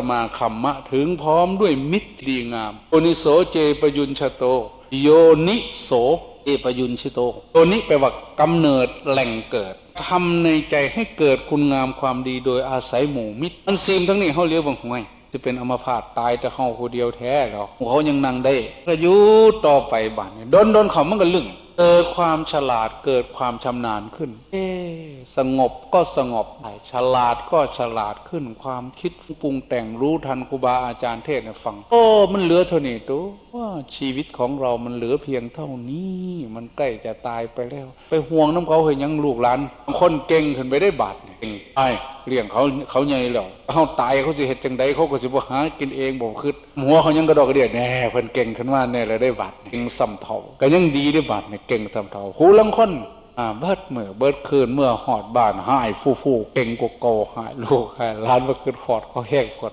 สมาคัมมะถึงพร้อมด้วยมิตรดีงามโอนิโสเจปยุญชโต โยนิโสเอปยุญชิโตโยนิแปลว่ากำเนิดแหล่งเกิดทำในใจให้เกิดคุณงามความดีโดยอาศัยหมู่มิตรมันซีมทั้งนี้เขาเลี้ยวบังหวยจะเป็นอมพาตตายแต่เขาคนเดียวแท้หรอกเขายังนั่งได้ก็ยู่ต่อไปบ้านโดนโดนเขามันก็ลึง เกิดความฉลาดเกิดความชำนาญขึ้น เอ๊ะสงบก็สงบไปฉลาดก็ฉลาดขึ้น ความคิดปรุงแต่งรู้ทันครูบาอาจารย์เทศน์ให้ฟัง โอ้ มันเหลือเท่านี้ตัวว่าชีวิตของเรามันเหลือเพียงเท่านี้ มันใกล้จะตายไปแล้ว ไปห่วงน้ำเขาเห็นยังลูกหลาน คนเก่งขึ้นไปได้บาทเก่งไอ้เลี้ยงเขาเขาใหญ่แล้วเขาตายเขาสิเหตุจังใดเขาก็สิบ่หากินเองบ่คือหัวเขายังกระดอกกระเดียดแน่เพิ่นเก่งขึ้นมาแน่เลยได้บาทเก่งสำเทาก็ยังดีได้บาทเนี่ยเก่งสำเทาหูลังคนอ่าเบิดเมื่อเบิดคืนเมื่อหอดบ้านหายฟูฟูเก่งกว่าเก่าหายลูกหายหล้านเมื่อคืนหอดเขาแห้งกด